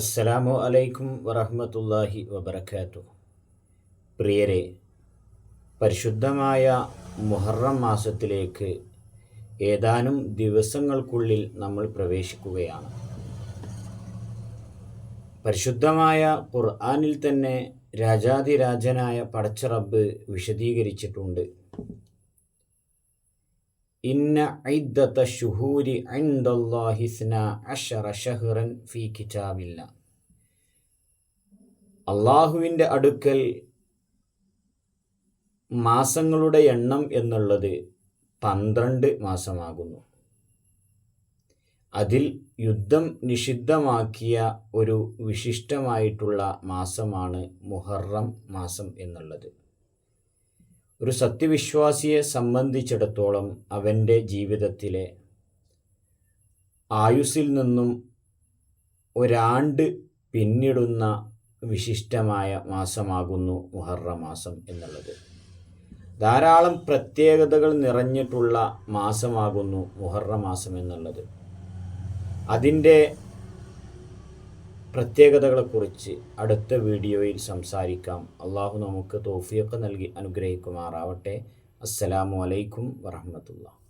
അസ്സലാമു അലൈക്കും വറഹമത്തല്ലാഹി വബർക്കാത്തു പ്രിയരെ പരിശുദ്ധമായ മുഹറം മാസത്തിലേക്ക് ഏതാനും ദിവസങ്ങൾക്കുള്ളിൽ നമ്മൾ പ്രവേശിക്കുകയാണ്. പരിശുദ്ധമായ ഖുർആാനിൽ തന്നെ രാജാതിരാജനായ പടച്ചറബ് വിശദീകരിച്ചിട്ടുണ്ട്. ഇന്ന ഐദ്ദത്ത ഷുഹൂരി ഐന്ദല്ലാഹിസ്ന അഷറ ഷഹ്റൻ ഫി കിതാബില്ല. അള്ളാഹുവിന്റെ അടുക്കൽ മാസങ്ങളുടെ എണ്ണം എന്നുള്ളത് പന്ത്രണ്ട് മാസമാകുന്നു. അതിൽ യുദ്ധം നിഷിദ്ധമാക്കിയ ഒരു വിശിഷ്ടമായിട്ടുള്ള മാസമാണ് മുഹറം മാസം എന്നുള്ളത്. ഒരു സത്യവിശ്വാസിയെ സംബന്ധിച്ചിടത്തോളം അവന്റെ ജീവിതത്തിലെ ആയുസിൽ നിന്നും ഒരാണ്ട് പിന്നിടുന്ന വിശിഷ്ടമായ മാസമാകുന്നു മുഹറ മാസം എന്നുള്ളത്. ധാരാളം പ്രത്യേകതകൾ നിറഞ്ഞിട്ടുള്ള മാസമാകുന്നു മുഹറ മാസം എന്നുള്ളത്. അതിന്റെ പ്രത്യേകതകളെക്കുറിച്ച് അടുത്ത വീഡിയോയിൽ സംസാരിക്കാം. അള്ളാഹു നമുക്ക് തോഫിയൊക്കെ നൽകി അനുഗ്രഹിക്കുമാറാവട്ടെ. അസ്സലാമു അലൈക്കും വറഹമത്തുള്ള